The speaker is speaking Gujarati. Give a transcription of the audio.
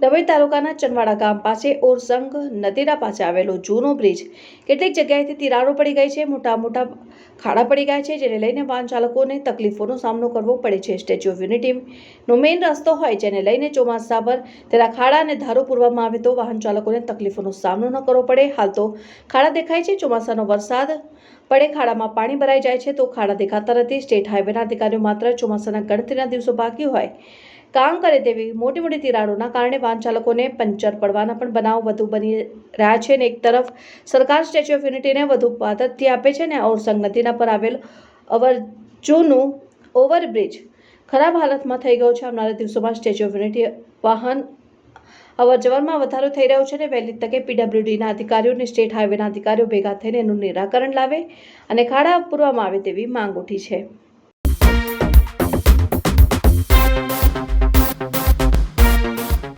ડભોઈ તાલુકાના ચનવાડા ગામ પાસે ઓરસંગ નદીના પાસે આવેલો જૂનો બ્રિજ. કેટલીક જગ્યાએથી તિરાડો પડી ગઈ છે મોટા મોટા ખાડા પડી ગયા છે, જેને લઈને વાહન ચાલકોને તકલીફોનો સામનો કરવો પડે છે. સ્ટેચ્યુ ઓફ યુનિટીનો મેઇન રસ્તો હોય, જેને લઈને ચોમાસા પર તેના ખાડા અને ધારો પૂરવામાં આવે તો વાહન ચાલકોને તકલીફોનો સામનો ન કરવો પડે. હાલ તો ખાડા દેખાય છે, ચોમાસાનો વરસાદ પડે, ખાડામાં પાણી ભરાઈ જાય છે, તો ખાડા દેખાતા નથી. સ્ટેટ હાઈવેના અધિકારીઓ માત્ર ચોમાસાના ગણતરીના દિવસો બાકી હોય કામ કરે તેવી મોટી મોટી તિરાડોના કારણે વાહન ચાલકોને પંચર પડવાના પણ બનાવ વધુ બની રહ્યા છે અને એક તરફ સરકાર સ્ટેચ્યુ ઓફ યુનિટીને વધુ પ્રાધાન્ય આપે છે ને ઓરસંગ નદીના પર આવેલ અવર જૂનું ઓવરબ્રિજ ખરાબ હાલતમાં થઈ ગયો છે. આવનારા દિવસોમાં સ્ટેચ્યુ ઓફ યુનિટી વાહન અવર જવરમાં વધારો થઈ રહ્યો છે અને વહેલી તકે પીડબ્લ્યુડીના અધિકારીઓ અને સ્ટેટ હાઈવેના અધિકારીઓ ભેગા થઈને એનું નિરાકરણ લાવે અને ખાડા પૂરવામાં આવે તેવી માંગ ઉઠી છે.